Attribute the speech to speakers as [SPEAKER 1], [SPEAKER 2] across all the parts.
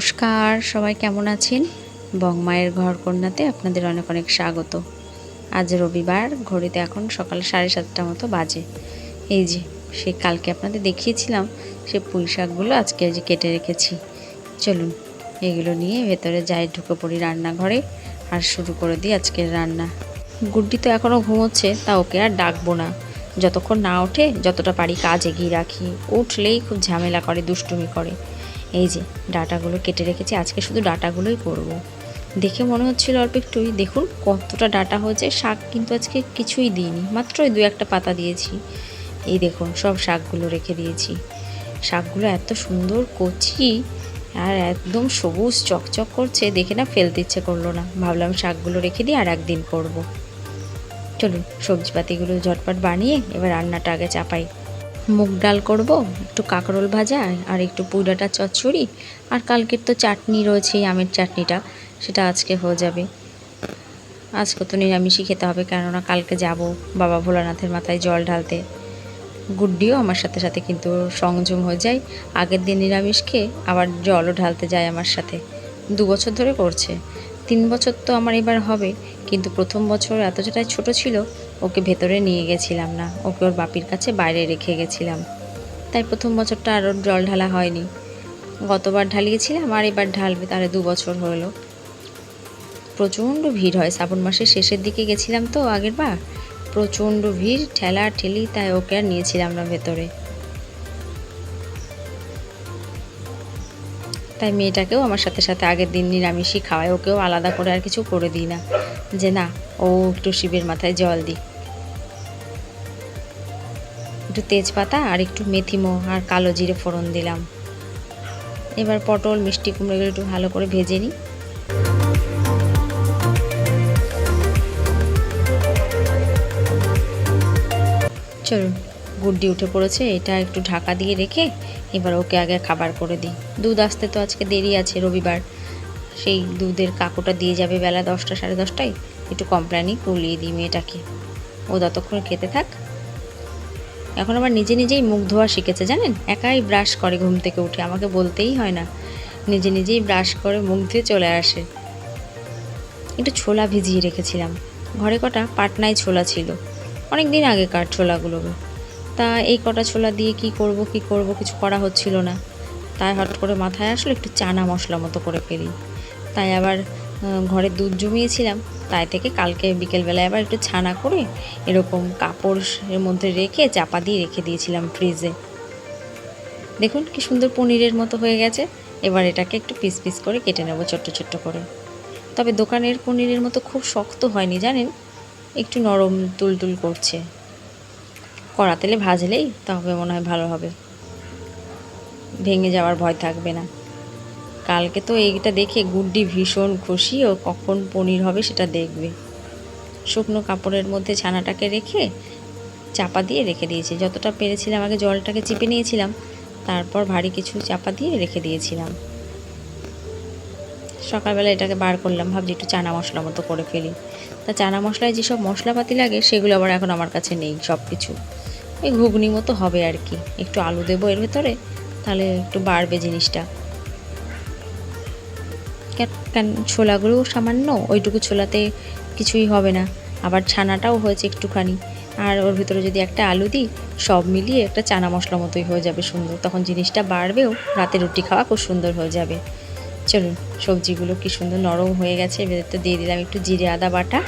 [SPEAKER 1] নমস্কার, সবাই কেমন আছেন? বংমায়ের ঘর কন্যাতে আপনাদের অনেক অনেক স্বাগত। আজ রবিবার, ঘড়িতে এখন সকাল সাড়ে সাতটা মতো বাজে। এই যে, সে কালকে আপনাদের দেখিয়েছিলাম, সে পুঁই শাকগুলো আজকে যে কেটে রেখেছি। চলুন, এগুলো নিয়ে ভেতরে যাই, ঢুকে পড়ি রান্নাঘরে আর শুরু করে দিই আজকের রান্না। গুড্ডি তো এখনও ঘুমোচ্ছে, তা ওকে আর ডাকবো না। যতক্ষণ না ওঠে, যতটা পারি কাজ এগিয়ে রাখি। উঠলেই খুব ঝামেলা করে, দুষ্টুমি করে। এই যে, ডাটাগুলো কেটে রেখেছি, আজকে শুধু ডাটাগুলোই করব। দেখে মনে হচ্ছিল অল্প একটুই দেখুন কতটা ডাটা হয়েছে, শাক কিন্তু আজকে কিছুই দিইনি মাত্র ওই দু একটা পাতা দিয়েছি এই দেখুন, সব শাকগুলো রেখে দিয়েছি শাকগুলো এত সুন্দর কচি আর একদম সবুজ চকচক করছে, দেখে না ফেলতে ইচ্ছে করল না ভাবলাম শাকগুলো রেখে দিই আর একদিন করব। চলুন, সবজিপাতিগুলো ঝটপট বানিয়ে এবার রান্নাটা আগে চাপাই মুগ ডাল করব, একটু কাঁকরোল ভাজা আর একটু পুইডাটা চচ্চড়ি, আর কালকের তো চাটনি রয়েছে, এই আমের চাটনিটা, সেটা আজকে হয়ে যাবে। আজকে তো নিরামিষই খেতে হবে, কেননা কালকে যাব বাবা ভোলানাথের মাথায় জল ঢালতে। গুড্ডিও আমার সাথে সাথে কিন্তু সংযম হয়ে যায়, আগের দিন নিরামিষ খেয়ে আবার জলও ঢালতে যায় আমার সাথে। দু বছর ধরে করছে তিন বছর তো আমার এবার হবে, কিন্তু প্রথম বছর এতটাই ছোট ছিল, ওকে ভেতরে নিয়ে গেছিলাম না, ওকে ওর বাপির কাছে বাইরে রেখে গেছিলাম। তাই প্রথম বছরটা আর ওর জল ঢালা হয়নি। গতবার ঢালিয়েছিলাম, আর এবার ঢালবে, তাহলে দু বছর হলো। প্রচণ্ড ভিড় হয়, শ্রাবণ মাসের শেষের দিকে গেছিলাম তো আগের বার প্রচণ্ড ভিড়, ঠেলা ঠেলি, তাই ওকে আর নিয়েছিলাম না ভেতরে। তাই মেয়েটাকেও আমার সাথে সাথে আগের দিন নিরামিষই খাওয়ায়। ওকেও আলাদা করে আর কিছু করে দিই না। যে না, ও একটু শিবের মাথায় জল দিই। একটু তেজপাতা আর একটু মেথিমো আর কালো জিরে ফোড়ন দিলাম। এবার পটল, মিষ্টি কুমড়োগুলো একটু ভালো করে ভেজে নিই। চলুন। গুড্ডি উঠে পড়েছে, এটা একটু ঢাকা দিয়ে রেখে এবার ওকে আগে খাবার করে দিই। দুধ আসতে তো আজকে দেরি আছে রবিবার। সেই দুধের কাকুটা দিয়ে যাবে বেলা দশটা, সাড়ে দশটায়। একটু কমপ্লানি কুলিয়ে দিই মেয়েটাকে। ও ততক্ষণ খেতে থাক। এখন আবার নিজে নিজেই মুখ ধোয়া শিখেছে, জানেন? একাই ব্রাশ করে ঘুম থেকে উঠে, আমাকে বলতেই হয় না। নিজে নিজেই ব্রাশ করে মুখ ধুয়ে চলে আসে। একটু ছোলা ভিজিয়ে রেখেছিলাম। ঘরে কটা পাটনায় ছোলা ছিল। অনেক দিন আগেকার ছোলাগুলো তা এই কটা ছোলা দিয়ে কি করব কি করব, কিছু করা হচ্ছিল না। তাই হঠাৎ করে মাথায় আসলো একটু চানা মশলা মতো করে ফেলি তাই আবার ঘরে দুধ জমিয়েছিলাম। তাই থেকে কালকে বিকেলবেলায় আবার একটু ছানা করে এরকম কাপড় এর মধ্যে রেখে চাপা দিয়ে রেখে দিয়েছিলাম ফ্রিজে দেখুন কি সুন্দর পনিরের মতো হয়ে গেছে। এবার এটাকে একটু পিস পিস করে কেটে নেব ছোট্ট ছোট্ট করে। তবে দোকানের পনিরের মতো খুব শক্ত হয়নি, জানেন? একটু নরম তুলতুল করছে। কড়া তেলে ভাজলেই তবে মনে হয় ভালো হবে। ভেঙে যাওয়ার ভয় থাকবে না। কালকে তো এইটা দেখে গুড্ডি ভীষণ খুশি ও কখন পনির হবে সেটা দেখবে। শুকনো কাপড়ের মধ্যে ছানাটাকে রেখে চাপা দিয়ে রেখে দিয়েছি। যতটা পেরেছিলাম আগে জলটাকে চিপে নিয়েছিলাম, তারপর ভারী কিছু চাপা দিয়ে রেখে দিয়েছিলাম। সকালবেলা এটাকে বার করলাম, ভাবছি একটু চানা মশলা মতো করে ফেলি। তা চানা মশলায় যেসব মশলাপাতি লাগে সেগুলো আবার এখন আমার কাছে নেই সব কিছু ওই ঘুগনি মতো হবে আর কি। একটু আলু দেবো এর ভেতরে, তাহলে একটু বাড়বে জিনিসটা। কেন ছোলাগুলোও সামান্য? ওইটুকু ছোলাতে কিছুই হবে না। আবার ছানাটাও হয়েছে একটুখানি। আর ওর ভিতরে যদি একটা আলু দিই, সব মিলিয়ে একটা চানা মশলা মতোই হয়ে যাবে সুন্দর। তখন জিনিসটা বাড়বেও, রাতে রুটি খাওয়া খুব সুন্দর হয়ে যাবে। চলুন, সবজিগুলো কি সুন্দর নরম হয়ে গেছে। এবার তো দিয়ে দিলাম একটু জিরে আদা বাটা।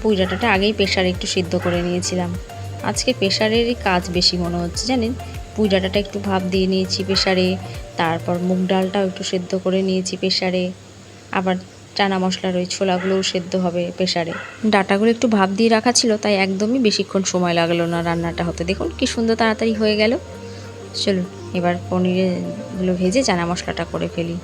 [SPEAKER 1] পুঁই ডাঁটাটা আগেই প্রেশারে একটু সিদ্ধ করে নিয়েছিলাম। আজকে প্রেশারেরই কাজ বেশি মনে হচ্ছে, জানেন? পুঁই ডাঁটাটা একটু ভাপ দিয়ে নিয়েছি প্রেশারে তারপর মুগ ডালটাও একটু সেদ্ধ করে নিয়েছি প্রেশারে আবার চানা মশলার ওই ছোলাগুলোও সেদ্ধ হবে প্রেশারে ডাটাগুলো একটু ভাপ দিয়ে রাখা ছিল, তাই একদমই বেশিক্ষণ সময় লাগল না রান্নাটা হতে। দেখুন কি সুন্দর তাড়াতাড়ি হয়ে গেল। চলুন, এবার পনিরগুলো ভেজে চানা মশলাটা করে ফেলি।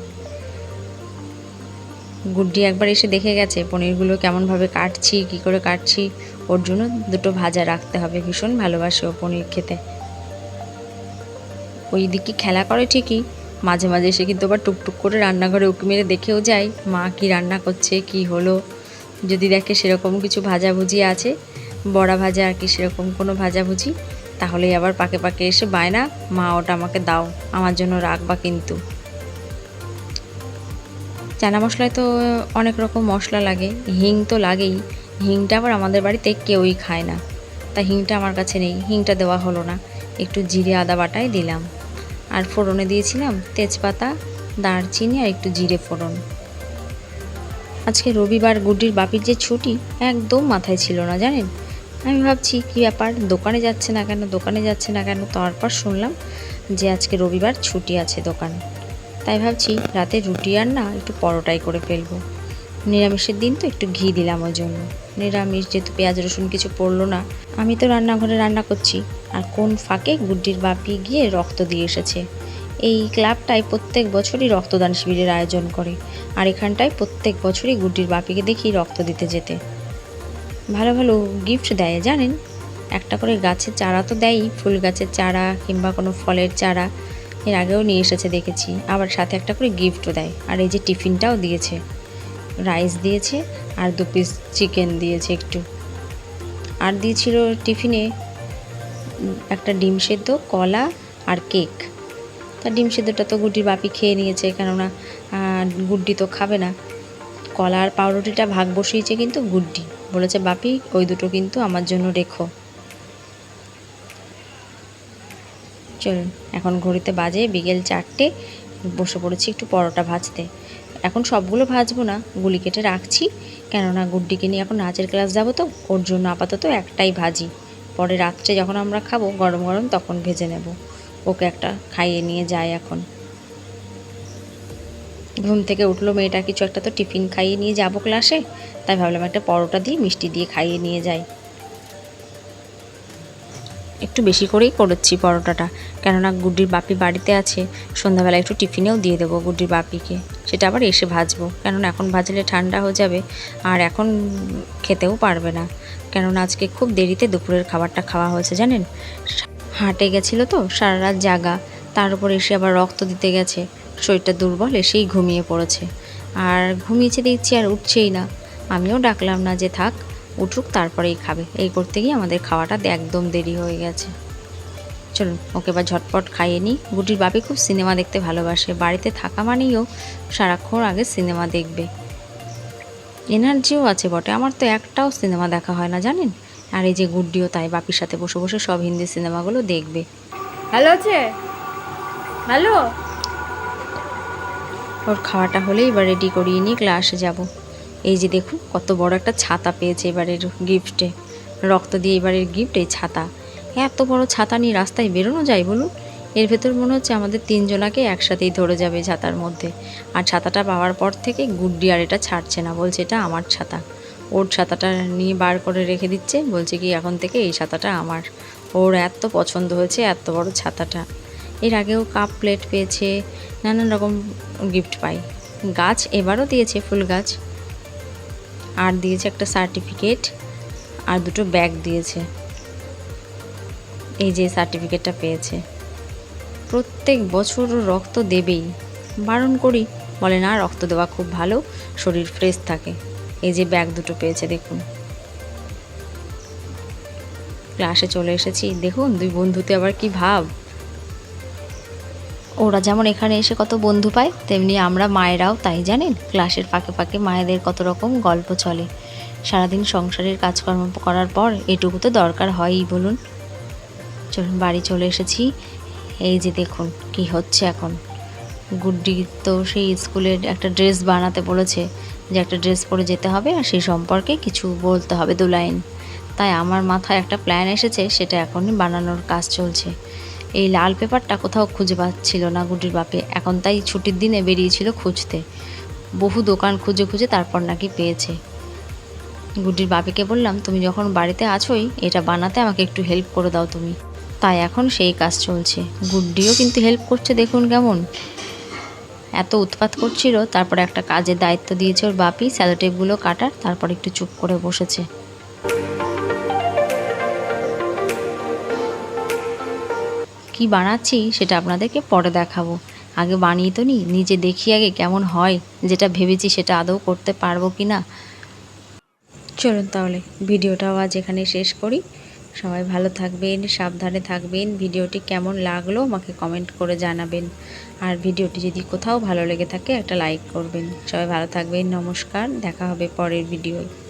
[SPEAKER 1] গুড্ডি একবার এসে দেখে গেছে, পনিরগুলো কেমনভাবে কাটছি, কি করে কাটছি। ওর জন্য দুটো ভাজা রাখতে হবে, ভীষণ ভালোবাসে ও পনির খেতে। ওই দিকে খেলা করে ঠিকই, মাঝে মাঝে এসে কিন্তু আবার টুকটুক করে রান্নাঘরে উঁকি মেরে দেখেও যায়, মা কি রান্না করছে, কি হলো। যদি দেখে সেরকম কিছু ভাজাভুজি আছে, বড়া ভাজা আর কি সেরকম কোনো ভাজাভুজি, তাহলেই আবার পাকে পাকে এসে বায়না, মা ওটা আমাকে দাও, আমার জন্য রাখবা কিন্তু। চানা মশলায় তো অনেক রকম মশলা লাগে, হিং তো লাগেই। হিংটা আবার আমাদের বাড়িতে কেউই খায় না। তা হিংটা আমার কাছে নেই, হিংটা দেওয়া হলো না। একটু জিরে আদা বাটাই দিলাম। আর ফোড়নে দিয়েছিলাম তেজপাতা, দারচিনি আর একটু জিরে ফোড়ন। আজকে রবিবার গুড্ডির বাপির যে ছুটি একদম মাথায় ছিল না, জানেন? আমি ভাবছি, কী ব্যাপার? দোকানে যাচ্ছে না কেন? দোকানে যাচ্ছে না কেন? তারপর শুনলাম যে আজকে রবিবার ছুটি আছে দোকানে। তাই ভাবছি রাতে রুটি আর না একটু পরোটাই করে ফেলব। নিরামিষের দিন তো একটু ঘি দিলাম ওই জন্য। নিরামিষ যেহেতু পেঁয়াজ, রসুন কিছু পড়ল না, আমি তো রান্নাঘরে রান্না করছি। আর কোন ফাঁকে গুড্ডির বাপি গিয়ে রক্ত দিয়ে এসেছে। এই ক্লাবটায় প্রত্যেক বছরই রক্তদান শিবিরের আয়োজন করে, আর এখানটায় প্রত্যেক বছরই গুড্ডির বাপিকে দেখি রক্ত দিতে যেতে। ভালো ভালো গিফট দেয়, জানেন? একটা করে গাছের চারা তো দেয়ই, ফুল গাছের চারা কিংবা কোনো ফলের চারা। এর আগেও নিয়ে এসেছে, দেখেছি। আবার সাথে একটা করে গিফটও দেয়। আর এই যে টিফিনটাও দিয়েছে। রাইস দিয়েছে আর দু পিস চিকেন দিয়েছে একটু। আর দিয়েছিল টিফিনে একটা ডিম সেদ্ধ, কলা আর কেক তা ডিম সেদ্ধটা তো গুড্ডির বাপি খেয়ে নিয়েছে, কেননা গুড্ডি তো খাবে না। কলা আর পাউরুটিটা ভাগ বসিয়েছে কিন্তু গুড্ডি। বলেছে, বাপি, ওই দুটো কিন্তু আমার জন্য রেখো। চলুন, এখন ঘড়িতে বাজে বিকেল চারটে, বসে পড়েছি একটু পরোটা ভাজতে। এখন সবগুলো ভাজবো না, গুলি কেটে রাখছি, কেননা গুড্ডিকে নিয়ে এখন নাচের ক্লাস যাব তো, ওর জন্য আপাতত একটাই ভাজি। পরে রাত্রে যখন আমরা খাব গরম গরম তখন ভেজে নেব। ওকে একটা খাইয়ে নিয়ে যায় এখন। ঘুম থেকে উঠল মেয়েটা, কিছু একটা তো টিফিন খাইয়ে নিয়ে যাব ক্লাসে, তাই ভাবলাম একটা পরোটা দিয়ে মিষ্টি দিয়ে খাইয়ে নিয়ে যাই। একটু বেশি করেই করেছি পরোটাটা। কেননা গুড্ডির বাপি বাড়িতে আছে সন্ধ্যাবেলা একটু টিফিনেও দিয়ে দেবো গুড্ডির বাপিকে। সেটা আবার এসে ভাজবো, কেননা এখন ভাজলে ঠান্ডা হয়ে যাবে আর এখন খেতেও পারবে না। কেননা আজকে খুব দেরিতে দুপুরের খাবারটা খাওয়া হয়েছে, জানেন? হাটে গেছিল তো সারা রাত জাগা, তার উপর এসে আবার রক্ত দিতে গেছে। শরীরটা দুর্বল, এসেই ঘুমিয়ে পড়েছে। আর ঘুমিয়েছে দেখছি আর উঠছেই না। আমিও ডাকলাম না যে থাক উঠুক তারপরেই খাবে। এই করতে গিয়ে আমাদের খাওয়াটা একদম দেরি হয়ে গেছে। চলুন ওকে এবার ঝটপট খাইয়ে নিই। গুটির বাপি খুব সিনেমা দেখতে ভালোবাসে। বাড়িতে থাকা মানেইও সারাক্ষণ আগে সিনেমা দেখবে। এনার্জিও আছে বটে। আমার তো একটাও সিনেমা দেখা হয় না জানেন? আর এই যে গুড্ডিও তাই বাপির সাথে বসে বসে সব হিন্দি সিনেমাগুলো দেখবে।
[SPEAKER 2] ভালো আছে? ভালো?
[SPEAKER 1] ওর খাওয়াটা হলেই এবার রেডি করিয়ে নিয়ে ক্লাসে যাব। এই যে দেখুন, কত বড় একটা ছাতা পেয়েছে এবারের গিফটে রক্ত দিয়ে এবারের গিফট এই ছাতা। এত বড় ছাতা নিয়ে রাস্তায় বেরোনো যায় বলুন? এর ভেতর মনে হচ্ছে আমাদের তিনজনাকে একসাথেই ধরে যাবে ছাতার মধ্যে। আর ছাতাটা পাওয়ার পর থেকে গুড্ডি আর এটা ছাড়ছে না, বলছে এটা আমার ছাতা। ওর ছাতাটা নিয়ে বার করে রেখে দিচ্ছে, বলছে কি এখন থেকে এই ছাতাটা আমার। ওর এত পছন্দ হয়েছে, এত বড় ছাতাটা। এর আগেও কাপ প্লেট পেয়েছে, নানান রকম গিফট পাই গাছ এবারও দিয়েছে ফুল গাছ। আর দিয়েছে একটা সার্টিফিকেট আর দুটো ব্যাগ দিয়েছে। এই যে সার্টিফিকেটটা পেয়েছে। প্রত্যেক বছর রক্ত দেবেই। বারণ করি, বলে না, রক্ত দেওয়া খুব ভালো, শরীর ফ্রেশ থাকে। এই যে ব্যাগ দুটো পেয়েছে, দেখুন। ক্লাসে চলে এসেছি। দেখুন, দুই বন্ধুতে আবার কি ভাব। ওরা যেমন এখানে এসে কত বন্ধু পায়, তেমনি আমরা মায়েরাও তাই জানেন? ক্লাসের ফাঁকে ফাঁকে মায়েদের কত রকম গল্প চলে। সারাদিন সংসারের কাজকর্ম করার পর এটুকু তো দরকার হয়ই, বলুন। চলুন, বাড়ি চলে এসেছি। এই যে দেখুন, কি হচ্ছে এখন? গুড্ডি তো সেই স্কুলের একটা ড্রেস বানাতে বলেছে যে একটা ড্রেস পরে যেতে হবে আর সেই সম্পর্কে কিছু বলতে হবে দু লাইন। তাই আমার মাথায় একটা প্ল্যান এসেছে, সেটা এখনই বানানোর কাজ চলছে। এই লাল পেপারটা কোথাও খুঁজে পাচ্ছিল না গুডির বাপে। এখন তাই ছুটির দিনে বেরিয়েছিল খুঁজতে। বহু দোকান খুঁজে খুঁজে তারপর নাকি পেয়েছে। গুডির বাপিকে বললাম, তুমি যখন বাড়িতে আছোই, এটা বানাতে আমাকে একটু হেল্প করে দাও তুমি। তাই এখন সেই কাজ চলছে। গুড্ডিও কিন্তু হেল্প করছে, দেখুন কেমন। এত উৎপাত করছিল, তারপরে একটা কাজের দায়িত্ব দিয়েছে ওর বাপি স্যালোটেপগুলো কাটার, তারপর একটু চুপ করে বসেছে। কি বানাচ্ছি সেটা আপনাদেরকে পরে দেখাবো। আগে বানিয়ে তো নি নিজে দেখি আগে কেমন হয়, যেটা ভেবেছি সেটা আদৌ করতে পারব কি না চলুন তাহলে, ভিডিওটাও আজ এখানে শেষ করি। সবাই ভালো থাকবেন, সাবধানে থাকবেন, ভিডিওটি কেমন লাগল আমাকে কমেন্ট করে জানাবেন। আর ভিডিওটি যদি কোথাও ভালো লেগে থাকে, একটা লাইক করবেন। সবাই ভালো থাকবেন, নমস্কার, দেখা হবে পরের ভিডিওয়।